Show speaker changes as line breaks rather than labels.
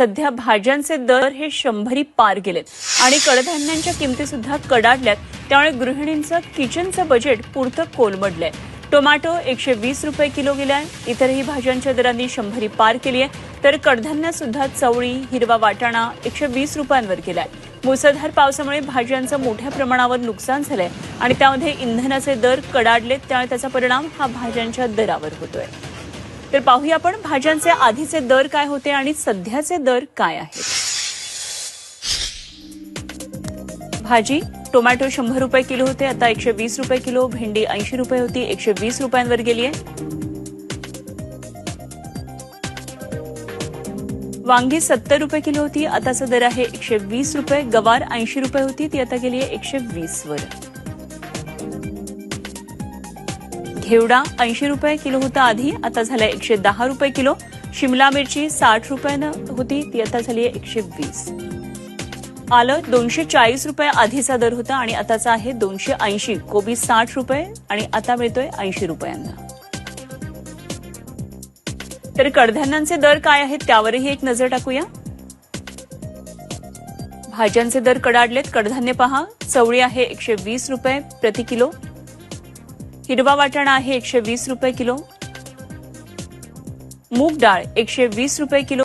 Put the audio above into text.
सध्या भाज्यांचे दर हे शंभरी पार गेलेत. आणि कडधान्यांच्या किमती सुद्धा कडाडल्यात. त्यामुळे गृहिणींचं किचनचं बजेट पुरतं कोलमडलंय. टोमॅटो एकशे वीस रुपये किलो गेलाय. इतरही भाज्यांच्या दरांनी शंभरी पार केली आहे तर कडधान्य सुद्धा चवळी हिरवा वाटाणा एकशे वीस रुपयांवर गेलाय. मुसळधार पावसामुळे भाज्यांचं मोठ्या प्रमाणावर नुकसान झालंय. आणि त्यामध्ये इंधनाचे दर कडाडलेत. त्यामुळे त्याचा परिणाम हा भाज्यांच्या दरावर होतोय. तर पाहूया आपण भाज्यांचे आधीचे दर काय होते आणि सध्याचे दर काय आहेत. भाजी टोमॅटो शंभर रुपये किलो होते आता एकशे वीस रुपये किलो भेंडी ऐंशी रुपये होती एकशे वीस रुपयांवर गेली आहे. वांगी सत्तर रुपये किलो होती आताचा दर आहे एकशे वीस रुपये गवार ऐंशी रुपये होती ती आता गेली आहे एकशे वीस वर घेवडा ऐंशी रुपये किलो होता आधी आता झालाय एकशे दहा रुपये किलो. शिमला मिरची साठ रुपयानं होती ती आता झाली आहे एकशे वीस. आलं दोनशे चाळीस रुपये आधीचा दर होता आणि आताचा आहे दोनशे ऐंशी. कोबी साठ रुपये आणि आता मिळतोय ऐंशी रुपयांना. तर कडधान्यांचे दर काय आहेत त्यावरही एक नजर टाकूया. भाज्यांचे दर कडाडलेत कडधान्य पहा. चवळी आहे एकशे वीस रुपये प्रति किलो. हिरवा वाटाणा आहे एकशे वीस रुपये किलो. मूग डाळ एकशे वीस रुपये किलो.